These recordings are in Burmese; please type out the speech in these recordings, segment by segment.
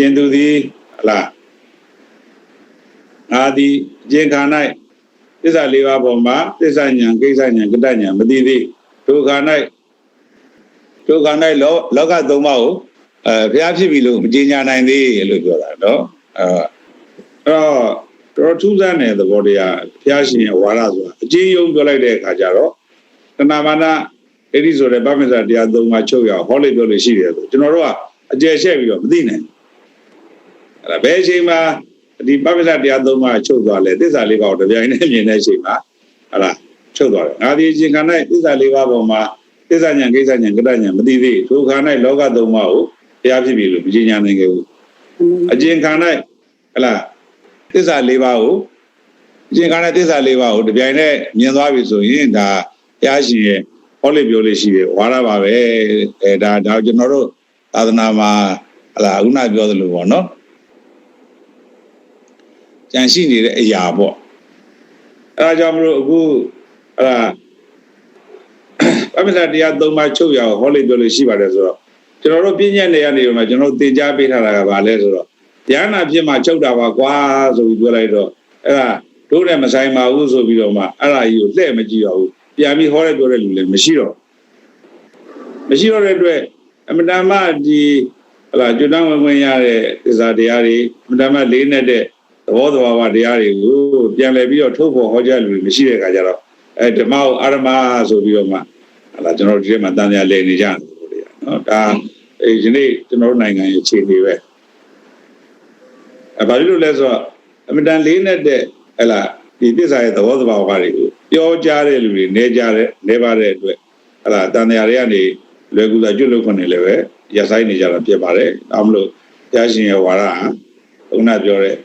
ကျင်သူသည်ဟလားငါသည်အကျင့်ခါ၌သစ္စာလေးပါးပေါ်မှာသစ္စာဉာဏ်ကိစ္စဉာဏ်ကတ္တဉာဏ်မသိသေးဒုက္ခ၌ဒုက္ခ၌လောလောကသုံးပါးကိုအဲဘုရားဖြစ်ပြီလို့မကြေညာနိုင်သေးလို့ပြောတာနော်အဲအဲ့တော့တော်ထူးဆန်းတဲ့သဘောတရားဘုရားရှင်ရဲ့ဝါဒဆိုတာအကျဉ်းယုံပြောလိုက်တဲ့အခါကျတော့တဏမာနအဲ့ဒီဆိုတဲ့ဗမ္မစာတရားသုံးပါးချုပ်ရအောင်ဟောလိုက်ပြောလို့ရှိတယ်ဆိုကျွန်တော်တို့ကအကျယ်ရှက်ပြီးတော့မသိနိုင် အဲ့ဒါဘယ်အချိန်မှာဒီဗမ္မစာတရားသုံးပါးချုပ်သွားလဲသစ္စာလေးပါးကိုတပြိုင်တည်းမြင်တဲ့အချိန်မှာဟုတ်လားချုပ်သွားတယ်ငါဒီအချိန်ခါ၌သစ္စာလေးပါးပေါ်မှာသစ္စာဉာဏ်ကိစ္စဉာဏ်ကတ္တဉာဏ်မသိသေးဒုက္ခ၌လောကသုံးပါးကိုဘုရားဖြစ်ပြီလို့မကြေညာနိုင်ခဲ့ဘူးအကျဉ်ခါ၌ဟလားသစ္စာလေးပါးကိုအကျဉ်ခါ၌သစ္စာလေးပါးကိုတပြိုင်တည်းမြင်သွားပြီဆိုရင်ဒါဘုရားရှင်ရဲ့ဟောလေပြောလေးရှိတယ်ဝါရပါပဲအဲဒါဒါကျွန်တော်တို့သာသနာမှာဟလားခုနပြောသလိုပေါ့နော် ကြံရှိနေတဲ့အရာပေါ့အဲဒါကြောင့်မလို့အခုဟလားပမ္မစာတရား၃ပါးချုပ်ရအောင်ဟောလေပြောလို့ရှိပါတယ်ဆိုတော့ကျွန်တော်တို့ပြည့်ညက်နေရနေမှာကျွန်တော်သင်ကြားပေးထားတာကဘာလဲဆိုတော့တရားနာဖြစ်မှာချုပ်တာပါကွာဆိုပြီးပြောလိုက်တော့အဲ့ဒါတို့နဲ့မဆိုင်ပါဘူးဆိုပြီးတော့မှအဲ့ဒါကြီးကိုလှည့်မကြည့်တော့ဘူးပြန်ပြီးဟောရဲပြောတဲ့လူလည်းမရှိတော့မရှိတော့တဲ့အတွက်အမတန်မှဒီဟလာကျွတ်တန်းဝင်ဝင်ရတဲ့သစ္စာတရားတွေအမတန်မှလေးနဲ့တဲ့သ ဘောသဘာဝတရားတွေကိုပြန်လည်ပြီးတော့ထုတ်ဖို့ဟောကြားလူတွေမရှိတဲ့အခါကျတော့အဲဓမ္မကိုအာရမဆိုပြီးတော့မှဟလာကျွန်တော်တို့ဒီမှာတန်တရားလည်နေကြတယ်နော်ဒါအဲဒီနေ့ကျွန်တော်တို့နိုင်ငံရဲ့အခြေအနေပဲအဲဘာလို့လဲဆိုတော့အမတန်လေးနဲ့တဲ့ဟလာဒီသစ္စာရဲ့သဘောသဘာဝတွေကိုပြောကြတဲ့လူတွေနေကြတဲ့နေပါတဲ့အတွက်ဟလာတန်တရားတွေကနေလွယ်ကူစွာကျွတ်လို့ခွင့်နေလည်းပဲရဆိုင်နေကြတာဖြစ်ပါတယ်။ဒါမလို့ရရှင်ရဲ့ဝါရဟာခုနပြောတဲ့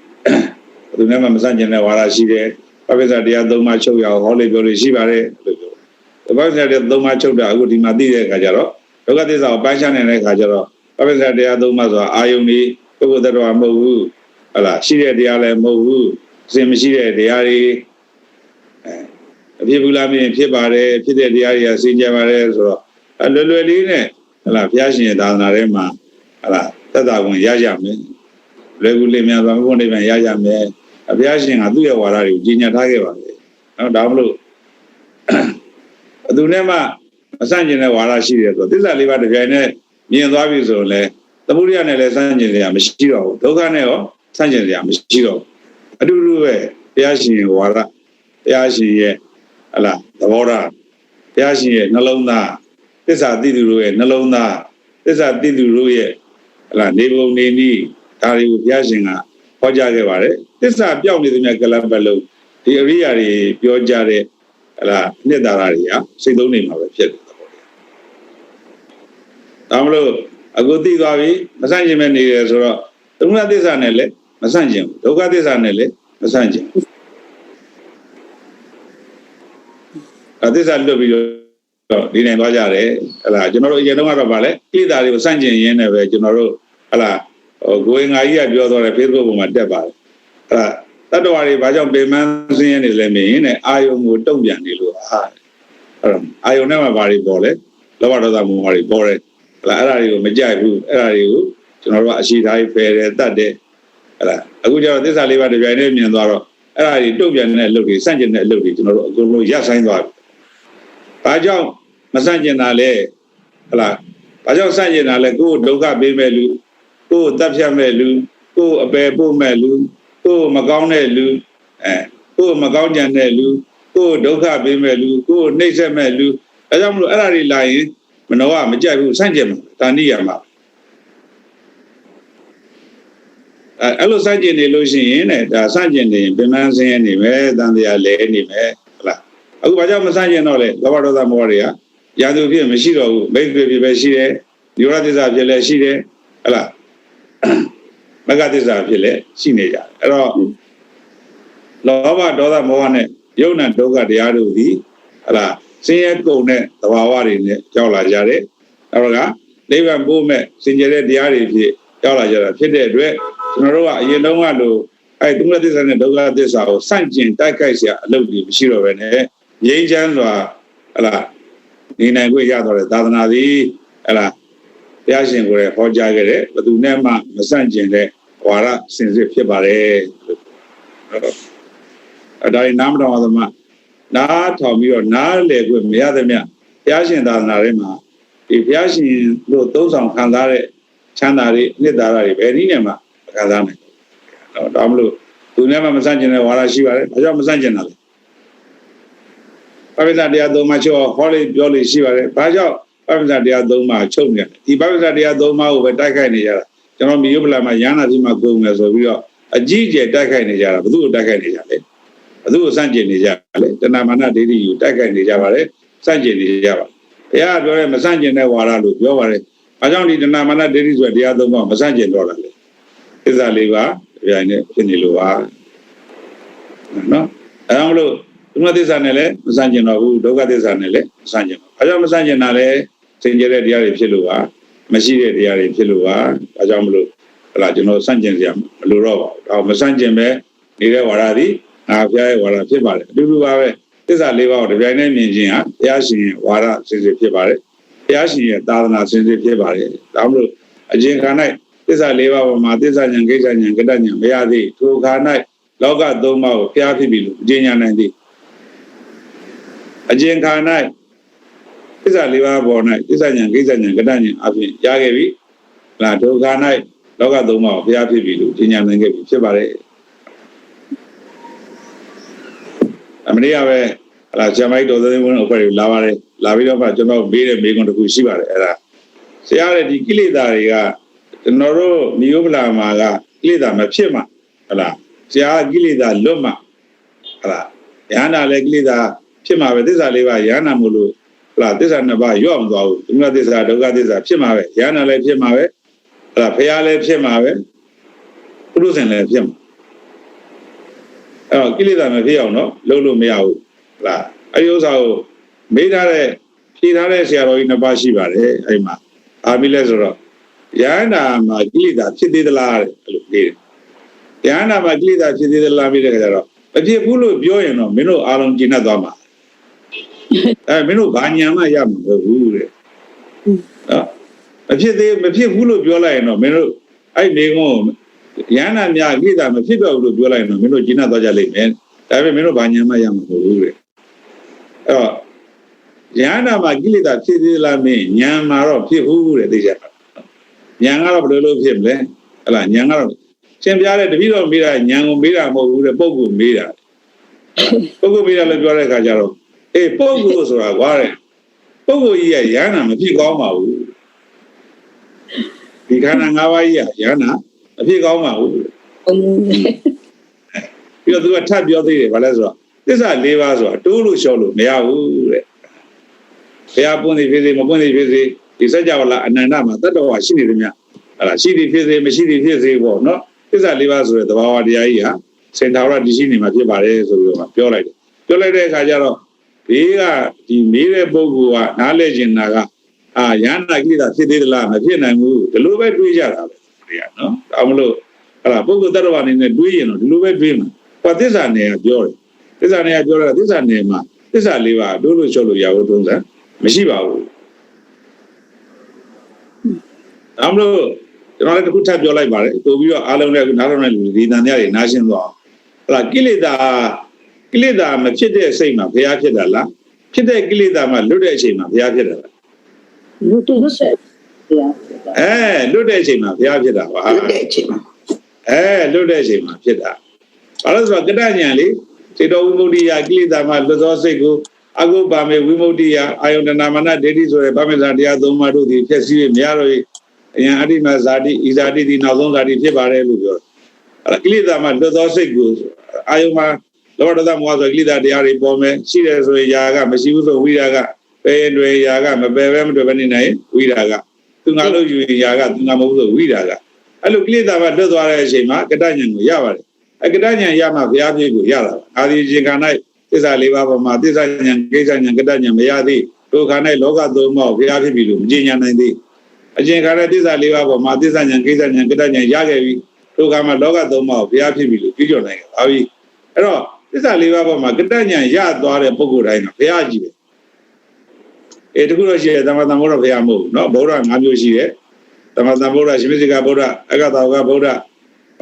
ဘယ်သူမှမဆန့်ကျင်တဲ့ဝါရရှိတယ်။ပပိစ္ဆတရားသုံးပါးချုပ်ရအောင်ဟောလေပြောလို့ရှိပါတယ်လို့ပြော။ပပိစ္ဆတရားသုံးပါးချုပ်တာအခုဒီမှာသိတဲ့အခါကျတော့ဒုက္ခသစ္စာကိုပိုင်းခြားနေတဲ့အခါကျတော့ပပိစ္ဆတရားသုံးပါးဆိုတာအာယုန်ကြီးပုဂ္ဂိုလ်တ attva မဟုတ်ဘူး။ဟလားရှိတဲ့တရားလည်းမဟုတ်ဘူး။အစဉ်မရှိတဲ့တရားတွေအဖြစ်ဘူးလားမင်းဖြစ်ပါတယ်ဖြစ်တဲ့တရားတွေကစင်ကြပါတယ်ဆိုတော့အလွယ်လွယ်လေးနဲ့ဟလာဘုရားရှင်ရဲ့သာသနာထဲမှာဟလာသက်သာဝင်ရကြမယ်လွယ်ကူလေးများစွာဘုရားနိဗ္ဗာန်ရကြမယ် ဘုရားရှင်ကသူ့ရဲ့ဝါဒတွေကိုကြီးညာထားခဲ့ပါလေနော်ဒါမလို့ဘသူနဲ့မှမဆန့်ကျင်တဲ့ဝါဒရှိတယ်ဆိုသစ္စာလေးပါးတစ်ပြိုင်နဲ့မြင်သွားပြီဆိုရင်လေသမုဒိယနဲ့လည်းဆန့်ကျင်ကြမရှိတော့ဘူးဒုက္ခနဲ့ရောဆန့်ကျင်ကြမရှိတော့ဘူးအတူတူပဲဘုရားရှင်ရဲ့ဝါဒဘုရားရှင်ရဲ့ဟလာသဘောထားဘုရားရှင်ရဲ့နှလုံးသားသစ္စာသိသူတို့ရဲ့နှလုံးသားသစ္စာသိသူတို့ရဲ့ဟလာနေပုံနေနည်းဒါတွေကိုဘုရားရှင်ကဟော ကြားခဲ့ပါတယ်သစ္စာပြောင်းနေသမျှကလပ်ပတ်လုံးဒီအရိယာတွေပြောကြတဲ့ဟလာနှစ်သာရတွေကစိတ်သုံးနေမှာပဲဖြစ်တယ်ပေါ့ဒါမလို့အခုသိသွားပြီမဆန့်ကျင်မဲ့နေရဆိုတော့ဒုက္ခသစ္စာနဲ့လည်းမဆန့်ကျင်ဘူးဒုက္ခသစ္စာနဲ့လည်းမဆန့်ကျင်ဘူးအသစ္စာလွတ်ပြီးတော့ဒီနိုင်သွားကြတယ်ဟလာကျွန်တော်တို့အရင်တော့ကတော့ဗာလဲကိလေသာတွေကိုစန့်ကျင်ရင်းနဲ့ပဲကျွန်တော်တို့ဟလာဟို ကိုယ်ငါကြီးကပြောသွားတယ် Facebook ပေါ်မှာတက်ပါတယ်ဟလာတတ္တဝါတွေဘာကြောင့်ပေမန်းစင်းရနေလဲမင်းနဲ့အာယုံကိုတုံ့ပြန်နေလို့ဟာအဲ့တော့အာယုံနဲ့မှာဘာတွေပေါ်လဲလောဘဒေါသမောဟတွေပေါ်တယ်ဟလာအဲ့ဒါတွေကိုမကြိုက်ဘူးအဲ့ဒါတွေကိုကျွန်တော်တို့ကအရှိသားဖယ်တယ်တတ်တယ်ဟလာအခုကျတော့သစ္စာလေးပါးတစ်ပြိုင်တည်းမြင်သွားတော့အဲ့ဒါတွေတုံ့ပြန်တဲ့အလုပ်တွေစန့်ကျင်တဲ့အလုပ်တွေကျွန်တော်တို့အကုန်လုံးရပ်ဆိုင်သွားပြီ။ဘာကြောင့်မဆန့်ကျင်တာလဲဟလား။ဘာကြောင့်ဆန့်ကျင်တာလဲကိုယ်ဒုက္ခပေးမဲ့လူ ကိုယ်တပ်ဖြတ်မဲ့လူကိုယ်အပယ်ပို့မဲ့လူကိုယ်မကောင်းတဲ့လူအဲကိုယ်မကောင်းကြံတဲ့လူကိုယ်ဒုက္ခပေးမဲ့လူကိုယ်နှိမ့်ဆက်မဲ့လူအဲကြောင့်မလို့အဲ့ဒါတွေလာရင်မနောကမကြိုက်ဘူးဆန့်ကျင်မှာတာဏိယမှာအဲအဲ့လိုစန့်ကျင်နေလို့ရှိရင်တဲ့ဒါစန့်ကျင်နေရင်ပင်မဆင်းရဲနေမယ်တန်တရားလဲနေမယ်ဟုတ်လားအခုဘာကြောင့်မစန့်ကျင်တော့လဲလောဘဒေါသမောဟတွေကရာသူဖြစ်မရှိတော့ဘူးမိတ်ဆွေဖြစ်ပဲရှိတယ်ညောရသစ္စာဖြစ်လဲရှိတယ်ဟုတ်လား မဂ္ဂသစ္စာဖြစ်လဲရှိနေကြတယ်အဲ့တော့လောဘဒေါသမောဟနဲ့ယုံနာဒုက္ခတရားတို့သည်ဟလာစင်ရဲ့ကုံတဲ့သဘာဝတွေနဲ့ကြောက်လာကြတယ်အဲ့တော့ကနိဗ္ဗာန်ပို့မဲ့စင်ကြယ်တဲ့တရားတွေဖြစ်ကြောက်လာကြတာဖြစ်တဲ့အတွက်ကျွန်တော်တို့ကအရင်တုန်းကလို့အဲဒုက္ခသစ္စာနဲ့ဒုက္ခသစ္စာကိုစန့်ကျင်တိုက်ခိုက်စရာအလုပ်တွေမရှိတော့ဘဲနဲ့ငြိမ်းချမ်းစွာဟလာနေနိုင်ခွင့်ရတော့တဲ့သာသနာသည်ဟလာ ဘုရားရှင်ကိုယ်ဟောကြားခဲ့တဲ့ဘသူနဲ့မှမဆန့်ကျင်တဲ့ဝါရစင်စစ်ဖြစ်ပါတယ်လို့အဲဒါရင်နားမတော်သမားနားထောင်ပြီးတော့နားလေခွင့်မရသမျှဘုရားရှင်သာသနာထဲမှာဒီဘုရားရှင်တို့သုံးဆောင်ခံစားတဲ့ချမ်းသာတွေအနှစ်သာရတွေဘယ်နည်းနဲ့မှမခံစားနိုင်ဘူးတော့ဒါမလို့သူနဲ့မှမဆန့်ကျင်တဲ့ဝါရရှိပါတယ်ဒါကြောင့်မဆန့်ကျင်တာလေပဋိသတရားသုံးပါးချုပ်ဟောလေးပြောလေးရှိပါတယ်ဘာကြောင့် ပဋိသတရားသုံးပါးချုပ်နေတယ်ဒီပဋိသတရားသုံးပါးကိုပဲတိုက်ခိုက်နေကြတာကျွန်တော်မြို့ပလာမှာရဟနာစီမှာကုန်မယ်ဆိုပြီးတော့အကြီးအကျယ်တိုက်ခိုက်နေကြတာဘယ်သူ့ကိုတိုက်ခိုက်နေကြလဲဘယ်သူ့ကိုစန့်ကျင်နေကြလဲတဏမာနဒိဋ္ဌိကိုတိုက်ခိုက်နေကြပါတယ်စန့်ကျင်နေကြပါဘုရားပြောရဲမစန့်ကျင်တဲ့ဝါဒလို့ပြောပါတယ်ဘာကြောင့်ဒီတဏမာနဒိဋ္ဌိဆိုတဲ့တရားသုံးပါးမစန့်ကျင်တော့တာလဲသစ္စာလေးပါးပြိုင်နေဖြစ်နေလို့ပါနော်အဲဒါမလို့ဒုက္ခသစ္စာနဲ့လည်းမစန့်ကျင်တော့ဘူးဒုက္ခသစ္စာနဲ့လည်းမစန့်ကျင်တော့ဘာကြောင့်မစန့်ကျင်တာလဲစ င်ကြတဲ့တရားတွေဖြစ်လို့ပါမရှိတဲ့တရားတွေဖြစ်လို့ပါဒါကြောင့်မလို့ဟလာကျွန်တော်စန့်ကျင်စရာမလိုတော့ပါဘူးဒါမစန့်ကျင်ပဲနေတဲ့ဝါဒသည်ငါဘုရားရဲ့ဝါဒဖြစ်ပါတယ်အတူတူပါပဲသစ္စာလေးပါးကိုတစ်ပြိုင်တည်းမြင်ခြင်းဟာဘုရားရှင်ရဲ့ဝါဒစင်စစ်ဖြစ်ပါတယ်ဘုရားရှင်ရဲ့သာသနာစင်စစ်ဖြစ်ပါတယ်ဒါမှမဟုတ်အကျဉ်းခါ၌သစ္စာလေးပါးပေါ်မှာသစ္စာဉာဏ်ကိစ္စဉာဏ်ကတ္တဉာဏ်မရသေးထိုခါ၌လောကသုံးပါးကိုဘုရားဖြစ်ပြီလို့အကျဉ်းဉာဏ်နိုင်သည်အကျဉ်းခါ၌ သစ္စာလေးပါးပေါ်၌သစ္စာဉာဏ်ကိစ္စဉာဏ်ကတ္တဉာဏ်အပြင်ရခဲ့ပြီလာထိုခါ၌လောကသုံးပါးကိုဘုရားဖြစ်ပြီလို့အကျဉ်းဉာဏ်နိုင်ခဲ့ပြီဖြစ်ပါတယ်အမရိယပဲဟလာဇမိုက်တော်သတင်းဝင်အဖွဲ့တွေလာပါတယ်လာပြီးတော့မှကျွန်တော်မေးတဲ့မေးခွန်းတစ်ခုရှိပါတယ်အဲ့ဒါဆရာရဲ့ဒီကိလေသာတွေကကျွန်တော်တို့မိယုပလာမှာကကိလေသာမဖြစ်မှဟလာဆရာကကိလေသာလွတ်မှဟလာယန္တာလည်းကိလေသာဖြစ်မှာပဲသစ္စာလေးပါယန္တာမို့လို့ဟ လာသစ္စာနှစ်ပါးရော့မသွားဘူးဒုက္ခသစ္စာဒုက္ခသစ္စာဖြစ်မှာပဲယန္တာလည်းဖြစ်မှာပဲဟလာဖရာလည်းဖြစ်မှာပဲပုရုဇဉ်လည်းဖြစ်မှာအဲ့တော့ကိလေသာမဖြစ်အောင်တော့လုပ်လို့မရဘူးဟလာအဲ့ဒီဥစ္စာကိုမေးထားတဲ့ဖြေထားတဲ့ဆရာတော်ကြီးနှစ်ပါးရှိပါတယ်အဲ့မှာအာမိလဲဆိုတော့ယန္တာမှာကိလေသာဖြစ်သေးသလားတဲ့အဲ့လိုဖြေတယ်ယန္တာမှာကိလေသာဖြစ်သေးသလားပြီးတဲ့ခါကျတော့မဖြစ်ဘူးလို့ပြောရင်တော့မင်းတို့အားလုံးကျင့်တတ်သွားမှာ အဲမင်းတို့ဘာညာမှရမှာမဟုတ်ဘူးတဲ့နော်မဖြစ်သေးမဖြစ်ဘူးလို့ပြောလိုက်ရင်တော့မင်းတို့အဲ့နေကုန်းယန္တာများကိလေသာမဖြစ်တော့ဘူးလို့ပြောလိုက်ရင်တော့မင်းတို့ကျင့်တတ်သွားကြလိမ့်မယ်ဒါပေမဲ့မင်းတို့ဘာညာမှရမှာမဟုတ်ဘူးတဲ့အဲ့တော့ဉာဏ်နာမှာကိလေသာဖြစ်သေးလားမင်းဉာဏ်မှာတော့ဖြစ်ဘူးတဲ့သိကြပါဉာဏ်ကတော့ဘယ်လိုလုပ်ဖြစ်မလဲဟလာဉာဏ်ကတော့ရှင်းပြတဲ့တပည့်တော်မေးတာဉာဏ်ကိုမေးတာမဟုတ်ဘူးတဲ့ပုဂ္ဂိုလ်မေးတာပုဂ္ဂိုလ်မေးတာလည်းပြောတဲ့အခါကျတော့ အေးပုဂ္ဂိုလ်ဆိုတာကွာတဲ့ပုဂ္ဂိုလ်ကြီးကဉာဏ်နာမဖြစ်ကောင်းပါဘူးဒီခန္ဓာ၅ပါးကြီးကဉာဏ်နာမဖြစ်ကောင်းပါဘူးပြီးတော့သူကထပ်ပြောသေးတယ်ဗါလဲဆိုတော့သစ္စာ၄ပါးဆိုတာတိုးလို့လျှော့လို့မရဘူးတဲ့ဘုရားပွင့်နေဖြစ်စေမပွင့်နေဖြစ်စေဒီစัจ java လာအနန္တမှာတတ္တဝါရှိနေတယ်မြတ်ဟလာရှိသည်ဖြစ်စေမရှိသည်ဖြစ်စေပေါ့နော်သစ္စာ၄ပါးဆိုတဲ့သဘာဝတရားကြီးဟာစင်တာဝရတရှိနေမှာဖြစ်ပါတယ်ဆိုပြီးတော့ပြောလိုက်တယ်ပြောလိုက်တဲ့အခါကျတော့ ဘေးကဒီမေးတဲ့ပုဂ္ဂိုလ်ကနားလဲကျင်တာကအာယန္တာကိလေသာဖြစ်သေးသလားမဖြစ်နိုင်ဘူးဒီလိုပဲတွေးကြတာပဲဒီကနော်ဒါမလို့ဟလာပုဂ္ဂိုလ်တ attva အနေနဲ့တွေးရင်တော့ဒီလိုပဲတွေးမှာဟောသစ္စာနယ်ကပြောတယ်သစ္စာနယ်ကပြောတာသစ္စာနယ်မှာသစ္စာ၄ပါးတို့လို့ချောလို့ရဖို့သုံးစံမရှိပါဘူးဒါမလို့ကျွန်တော်လည်းတစ်ခုထပ်ပြောလိုက်ပါတယ်ပို့ပြီးတော့အားလုံးလည်းနားထောင်တဲ့လူဒီတန်တရားတွေနားရှင်းသွားဟလာကိလေသာ ကိလေသာမဖြစ်တဲ့စိတ်မှာဘုရားဖြစ်တာလားဖြစ်တဲ့ကိလေသာမှလွတ်တဲ့အချိန်မှာဘုရားဖြစ်တာလား လူတူဆက်တရား အဲလွတ်တဲ့အချိန်မှာဘုရားဖြစ်တာပါ အဲ့တဲ့အချိန်မှာ အဲလွတ်တဲ့အချိန်မှာဖြစ်တာဘာလို့ဆိုတော့ကတ္တဉာဏ်လေစေတောဝိမု ക്തി ယကိလေသာမှလွတ်သောစိတ်ကိုအကုပါမေဝိမု ക്തി ယအာယုန်တနာမနဒိဋ္ဌိဆိုတဲ့ဗမေဇာတရားသုံးပါးတို့သည်ဖြစ်စီ၍မရတော့အယံအရိမဇာတိဤဇာတိဒီနောက်ဆုံးဇာတိဖြစ်ပါတယ်လို့ပြောတယ်အဲကိလေသာမှလွတ်သောစိတ်ကိုအာယုန်မှာ လောဘဒေါသမောဟဆိုကိလေသာတရားတွေပေါ်မယ်ရှိတယ်ဆိုရင်ຢာကမရှိဘူးဆိုဝိရာကပယ်တွင်ຢာကမပယ်ပဲမတွေ့ပဲနေနိုင်ဝိရာကသူငါလို့ယူရင်ຢာကသူငါမဟုတ်ဆိုဝိရာကအဲ့လိုကိလေသာမှလွတ်သွားတဲ့အချိန်မှာကတ္တဉာဏ်ကိုရပါတယ်အကတ္တဉာဏ်ရမှဘုရားပြည့်ကိုရတာပါအာဒီရှင်ခန္ဓာသစ္စာလေးပါးပေါ်မှာသစ္စာဉာဏ်ကိစ္စဉာဏ်ကတ္တဉာဏ်မရသေးဒုက္ခ၌လောကသုံးပါးကိုဘုရားဖြစ်ပြီလို့မကျင်ညာနိုင်သေးအကျင်ခါတဲ့သစ္စာလေးပါးပေါ်မှာသစ္စာဉာဏ်ကိစ္စဉာဏ်ကတ္တဉာဏ်ရခဲ့ပြီဒုက္ခမှာလောကသုံးပါးကိုဘုရားဖြစ်ပြီလို့ပြောကြနိုင်ခဲ့ပါပြီအဲ့တော့ သစ္စာလေးပါးပေါ်မှာကတ္တဉာဏ်ရသွားတဲ့ပုဂ္ဂိုလ်တိုင်းကဘုရားကြီးပဲအဲတခုတော့ရှိတယ်သမ္မာသမ္ဗုဒ္ဓဘုရားမဟုတ်ဘူးเนาะဗုဒ္ဓ၅မျိုးရှိတယ် သမထဗုဒ္ဓရှင်မေစိကဗုဒ္ဓအကတောကဗုဒ္ဓ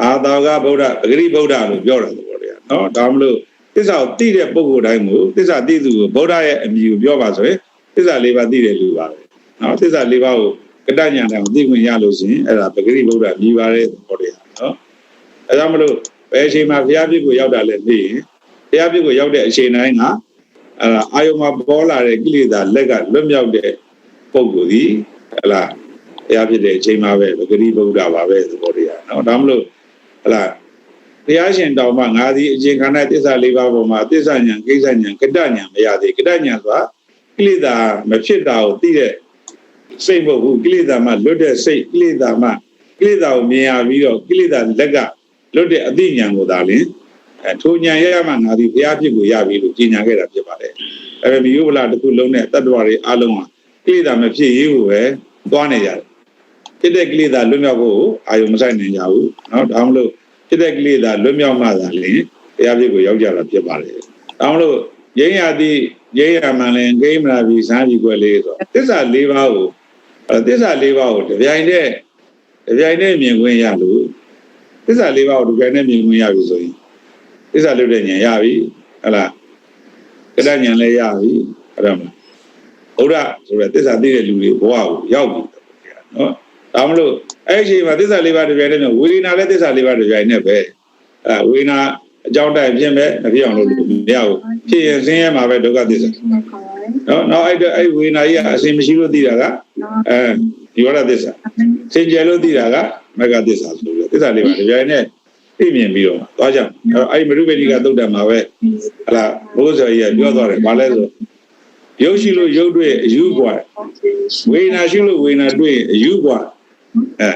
အာတောကဗုဒ္ဓပဂရိဗုဒ္ဓလို့ပြောတာပေါ့လေနော်ဒါမလို့သစ္စာကိုသိတဲ့ပုဂ္ဂိုလ်တိုင်းကိုသစ္စာသိသူကိုဗုဒ္ဓရဲ့အမည်ကိုပြောပါဆိုရင်သစ္စာလေးပါးသိတဲ့လူပါပဲနော်သစ္စာလေးပါးကိုကတ္တညာတံကိုသိခွင့်ရလို့ရှိရင်အဲ့ဒါပဂရိဗုဒ္ဓမြည်ပါတယ်ပေါ့လေနော်အဲဒါမလို့ဘယ်အချိန်မှာဘုရားပြည့်ကိုရောက်တာလဲသိရင် ဘုရားပြည့်ကိုရောက်တဲ့အချိန်တိုင်းကအဲ့ဒါအာယုံမှာပေါ်လာတဲ့ကိလေသာလက်ကလွတ်မြောက်တဲ့ပုဂ္ဂိုလ်ဒီဟလာဘုရားဖြစ်တဲ့အချိန်မှာပဲပဂရိဗုဒ္ဓပါပဲသဘောတရားနော်ဒါမလို့ဟလာဘုရားရှင်တောင်မှငါသည်အချိန်ခန္ဓာသစ္စာလေးပါးပေါ်မှာသစ္စာညာကိစ္စညာကတ္တညာမရသေးကတ္တညာဆိုတာကိလေသာမဖြစ်တာကိုသိတဲ့စိတ်မဟုတ်ဘူးကိလေသာမှလွတ်တဲ့စိတ်ကိလေသာမှကိလေသာကိုမြင်ရပြီးတော့ကိလေသာလက်ကလွတ်တဲ့အသိဉာဏ်ကိုသာလင် အဲထိုဉာဏ်ရရမှငါသည်ဘုရားဖြစ်ကိုရပြီလို့ကြီးညာခဲ့တာဖြစ်ပါတယ်အဲဒါဒီယုဗလာတစ်ခုလုံးနဲ့တတ္တဝါတွေအလုံးဟာကိလေသာမဖြစ်ရေးကိုပဲသွားနေကြတယ်ဖြစ်တဲ့ကိလေသာလွတ်မြောက်ဖို့အာယုံမဆိုင်နိုင်ကြဘူးเนาะဒါမှမဟုတ်ဖြစ်တဲ့ကိလေသာလွတ်မြောက်မှသာလင်ဘုရားဖြစ်ကိုရောက်ကြတာဖြစ်ပါတယ်ဒါမှမဟုတ်ရင်းရသည်ရင်းရမှန်လင်ဂိမ်းမလာပြီးစားပြီးွယ်လေးဆိုသစ္စာ၄ပါးကိုအဲသစ္စာ၄ပါးကိုတပြိုင်တည်းတပြိုင်တည်းမြင်ခွင့်ရလို့သစ္စာ၄ပါးကိုတပြိုင်တည်းမြင်ခွင့်ရပြီဆိုရင် သစ္စာလွတ်တဲ့ဉာဏ်ရပြီဟလားကတ္တဉာဏ်လည်းရပြီအဲ့ဒါမလားဘုရားဆိုတဲ့သစ္စာသိတဲ့လူတွေဘဝကိုရောက်ပြီနော်ဒါမလို့အဲ့ဒီအချိန်မှာသစ္စာလေးပါးတပြိုင်တည်းနဲ့ဝေဒနာလည်းသစ္စာလေးပါးတပြိုင်နဲ့ပဲအဲဝေဒနာအကြောင်းတိုက်ဖြစ်မဲ့မဖြစ်အောင်လို့မရဘူးဖြစ်ရင်ဆင်းရဲမှာပဲဒုက္ခသစ္စာနော်နောက်အဲ့အဲ့ဝေဒနာကြီးကအစဉ်မရှိလို့သိတာကအဲဒီဝရသစ္စာစင်ကြယ်လို့သိတာကမဂ္ဂသစ္စာဆိုပြီးသစ္စာလေးပါးတပြိုင်နဲ့ သိမြင်ပြီးတော့သွားကြအဲ့အဲ့မရုပ္ပတိကသုတ်တံမှာပဲဟလာဘိုးစော်ကြီးကပြောသွားတယ်ဘာလဲဆိုရုပ်ရှိလို့ရုပ်တွေ့အယူกว่าဝေဒနာရှိလို့ဝေဒနာတွေ့အယူกว่าအဲ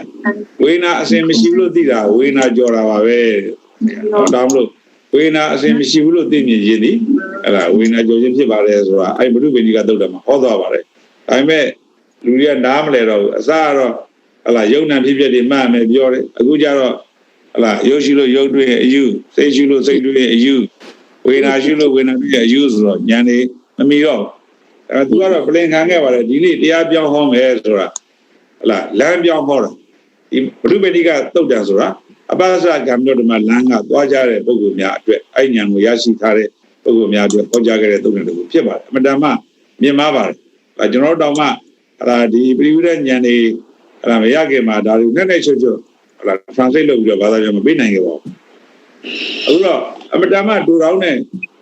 ဝေဒနာအစဉ်မရှိဘူးလို့သိတာဝေဒနာကြော်တာပါပဲတော့တောင်းလို့ဝေဒနာအစဉ်မရှိဘူးလို့သိမြင်ရည်သည်အဲ့ဒါဝေဒနာကြော်ခြင်းဖြစ်ပါတယ်ဆိုတာအဲ့မရုပ္ပတိကသုတ်တံမှာဟောသွားပါတယ်ဒါပေမဲ့လူတွေကနားမလဲတော့ဘူးအစကတော့ဟလာယုံနာဖြစ်ဖြစ်ဒီမှတ်မယ်ပြောတယ်အခုကျတော့ ဟလာရုပ်ရှိလို့ရုပ်တွေ့အယူစိတ်ရှိလို့စိတ်တွေ့အယူဝေဒနာရှိလို့ဝေဒနာတွေ့အယူဆိုတော့ဉာဏ်နေမမီတော့အဲသူကတော့ပလင်ခံခဲ့ပါတယ်ဒီနေ့တရားပြောင်းဟောမယ်ဆိုတာဟလာလမ်းပြောင်းဟောတာဒီဘုရုပတိကတုတ်တန်ဆိုတာအပ္ပစကံတို့ဓမ္မလမ်းကသွားကြတဲ့ပုဂ္ဂိုလ်များအတွက်အဲ့ဉာဏ်ကိုရရှိထားတဲ့ပုဂ္ဂိုလ်များအတွက်ဟောကြားခဲ့တဲ့တုတ်တန်တို့ဖြစ်ပါတယ်အမတန်မှမြင်မာပါတယ်အဲကျွန်တော်တောင်မှအဲ့ဒါဒီပရိဝိဒဉာဏ်တွေအဲ့ဒါမရခင်မှာဒါတွေနဲ့နဲ့ချွတ်ချွတ် ဟလာ translate လုပ်ပြီးတော့ဘာသာပြန်မပေးနိုင်ခဲ့ပါဘူးအခုတော့အမတန်မှတူတောင်းနဲ့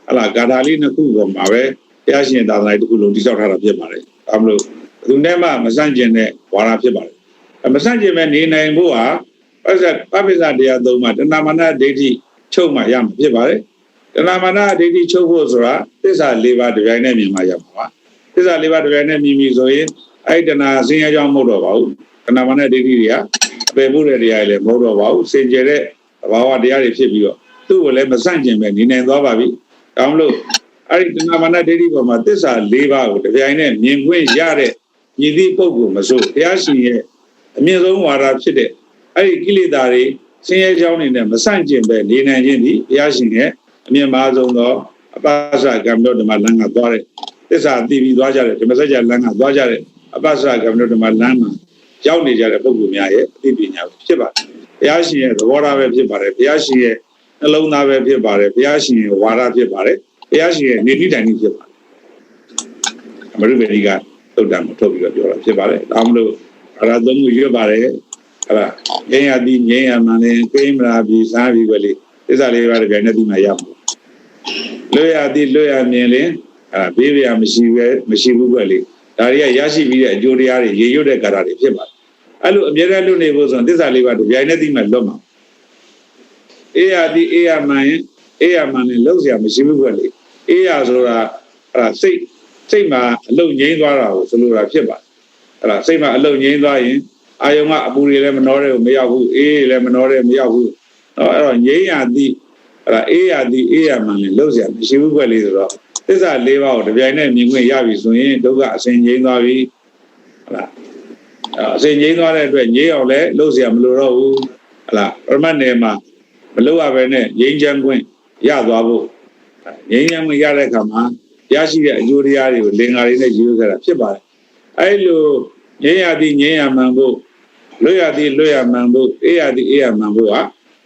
ဟလာဂါထာလေးနှစ်ခုပေါ်မှာပဲဘုရားရှင်သာသနာ့တစ်ခုလုံးတိစောက်ထားတာဖြစ်ပါတယ်အဲမလို့သူနဲ့မှမဆန့်ကျင်တဲ့ဝါဒဖြစ်ပါတယ်မဆန့်ကျင်မဲ့နေနိုင်ဖို့ဟာပစ္စပပိစ္ဆတရားသုံးပါတဏမာနဒိဋ္ဌိချုပ်မှရမှာဖြစ်ပါတယ်တဏမာနဒိဋ္ဌိချုပ်ဖို့ဆိုတာသစ္စာ၄ပါးတစ်ပြိုင်တည်းမြင်မှရမှာပါသစ္စာ၄ပါးတစ်ပြိုင်တည်းမြင်ပြီဆိုရင်အဲ့တဏဆင်းရဲကြောင်းမဟုတ်တော့ပါဘူးတဏမာနဒိဋ္ဌိတွေက အပေမှုတဲ့တရားတွေလည်းမဟုတ်တော့ပါဘူးစင်ကြယ်တဲ့ဘာဝတရားတွေဖြစ်ပြီးတော့သူ့ကိုလည်းမဆန့်ကျင်ပဲနေနိုင်သွားပါပြီ။ဒါမှမဟုတ်အဲ့ဒီတဏမာနဒိဋ္ဌိပေါ်မှာသစ္စာ၄ပါးကိုတပြိုင်နက်မြင်ခွင့်ရတဲ့ညီသည့်ပုဂ္ဂိုလ်မဆိုဘုရားရှင်ရဲ့အမြင့်ဆုံးဝါဒဖြစ်တဲ့အဲ့ဒီကိလေသာတွေဆင်းရဲကြောင်းတွေနဲ့မဆန့်ကျင်ပဲနေနိုင်ခြင်းဒီဘုရားရှင်ရဲ့အမြင့်မားဆုံးသောအပ္ပစကံတော်ဓမ္မလမ်းကသွားတဲ့သစ္စာသိပြီးသွားကြတဲ့ဓမ္မစကြာလမ်းကသွားကြတဲ့အပ္ပစကံတော်ဓမ္မလမ်းမှာ ရောက်နေကြတဲ့ပုဂ္ဂိုလ်များရဲ့အသိပညာဖြစ်ပါတယ်ဘုရားရှင်ရဲ့သဘောထားပဲဖြစ်ပါတယ်ဘုရားရှင်ရဲ့နှလုံးသားပဲဖြစ်ပါတယ်ဘုရားရှင်ရဲ့ဝါဒဖြစ်ပါတယ်ဘုရားရှင်ရဲ့နေတိတိုင်ကြီးဖြစ်ပါတယ်အမရုဘေဒီကသုတ်တံမထုတ်ပြီးတော့ပြောတာဖြစ်ပါတယ်ဒါမှမဟုတ်အရာသုံးခုရွတ်ပါတယ်အဲ့ဒါငြိမ်းရသည်ငြိမ်းရမှန်လည်းကိမရာပြီးစားပြီးပဲလေသစ္စာလေးပါးတပြိုင်တည်းဒီမှာရမှာလွတ်ရသည်လွတ်ရမြင်လင်အဲ့ဒါဘေးပြမရှိပဲမရှိဘူးပဲလေဒါတွေကရရှိပြီးတဲ့အကျိုးတရားတွေရေရွတ်တဲ့ကာရတွေဖြစ်ပါတယ် အဲ့လိုအမြဲတမ်းလွတ်နေဖို့ဆိုရင်သစ္စာလေးပါးတပြိုင်တည်းဒီမှာလွတ်မှာအေးရသည်အေးရမှန်ရင်အေးရမှန်လည်းလုံးเสียမရှိဘူးပဲလေအေးရဆိုတာအဲ့ဒါစိတ်စိတ်မှာအလုံငြိမ်းသွားတာကိုဆိုလိုတာဖြစ်ပါတယ်အဲ့ဒါစိတ်မှာအလုံငြိမ်းသွားရင်အာယုံကအပူတွေလည်းမနှောတဲ့ကိုမရောက်ဘူးအေးလည်းမနှောတဲ့မရောက်ဘူးเนาะအဲ့တော့ငြိမ်းရသည်အဲ့ဒါအေးရသည်အေးရမှန်လည်းလုံးเสียမရှိဘူးပဲလေဆိုတော့သစ္စာ၄ပါးကိုတပြိုင်နက်မြင်ခွင့်ရပြီဆိုရင်ဒုက္ခအစဉ်ငြိမ်းသွားပြီဟုတ်လား အစဉ်ငြိမ်းသွားတဲ့အတွက်ငြိမ်းအောင်လည်းလုံးเสียမလိုတော့ဘူးဟုတ်လားပရမတ်နယ်မှာမလို့ရပဲနဲ့ငြိမ်းချမ်းခွင့်ရသွားဖို့ငြိမ်းချမ်းခွင့်ရတဲ့အခါမှာရရှိတဲ့အကျိုးတရားတွေကိုလင်္ကာတွေနဲ့ယူခဲ့တာဖြစ်ပါတယ်အဲ့လိုငြိမ်းရသည်ငြိမ်းရမှန်ဖို့ဟ လွတ်ရသည်လွတ်ရမှန်ဖို့အေးရသည်အေးရမှန်ဖို့က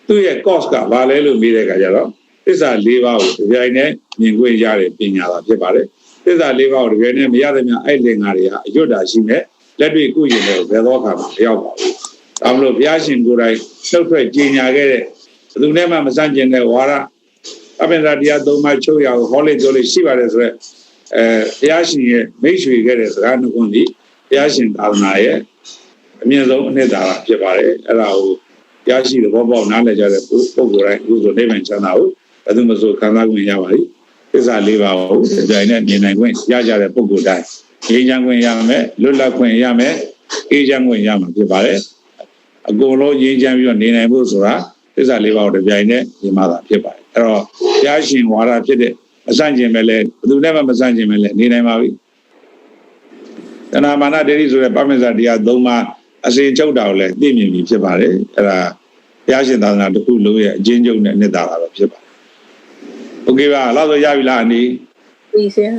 သူ့ရဲ့ cost ကဘာလဲလို့မေးတဲ့အခါကျတော့သစ္စာ၄ပါးကိုဒီတိုင်းနဲ့မြင်ခွင့်ရတဲ့ပညာသာဖြစ်ပါတယ်သစ္စာ၄ပါးကိုဒီတိုင်းနဲ့မရတဲ့များအဲ့လင်္ကာတွေဟာအရွတ်တာရှိမဲ့ လက်တွေ့ကုရင်လည်းဘယ်တော့မှမရောက်ပါဘူး။ဒါမလို့ဘုရားရှင်ကိုယ်တိုင်နှုတ်ထွက်ကြင်ညာခဲ့တဲ့ဘယ်သူနဲ့မှမဆန့်ကျင်တဲ့ဝါရအပင်သာတရားသုံးပါးချုပ်ရအောင်ဟောလေပြောလေရှိပါတယ်ဆိုတော့အဲဘုရားရှင်ရဲ့မိတ်ဆွေခဲ့တဲ့စကားနှုတ်ခွန်းဒီဘုရားရှင်သာသနာရဲ့အမြင့်ဆုံးအနှစ်သာရဖြစ်ပါတယ်အဲ့ဒါကိုရရှိသဘောပေါက်နားလည်ကြတဲ့ပုဂ္ဂိုလ်တိုင်းအခုဆိုနိဗ္ဗာန်ချမ်းသာကိုဘယ်သူမှဆိုခံစားခွင့်ရပါလိမ့်သစ္စာလေးပါးကိုဒီတိုင်းနဲ့မြင်နိုင်ခွင့်ရကြတဲ့ပုဂ္ဂိုလ်တိုင်း ငြိမ်းချမ်းခွင့်ရမယ်လွတ်လပ်ခွင့်ရမယ်အေးချမ်းခွင့်ရမှာဖြစ်ပါတယ်အကုန်လုံးငြိမ်းချမ်းပြီးတော့နေနိုင်ဖို့ဆိုတာသစ္စာလေးပါးကိုဒီတိုင်းနဲ့မြင်မှသာဖြစ်ပါတယ်အဲ့တော့ဘုရားရှင်ဝါဒဖြစ်တဲ့အစန့်ကျင်ပဲလဲဘယ်သူနဲ့မှမစန့်ကျင်ပဲလဲနေနိုင်ပါပြီ တဏမာနဒိဋ္ဌိဆိုတဲ့ပမစ္ဆတရား၃ပါးအစဉ်ချုပ်တာကိုလည်းသိမြင်ပြီဖြစ်ပါတယ်အဲ့ဒါဘုရားရှင်သာသနာတစ်ခုလုံးရဲ့အချင်းချုပ်နဲ့နှစ်သာတာပဲဖြစ်ပါတယ်โอเคပါလောက်ဆိုရပြီလားအနီး ပြီးစရာ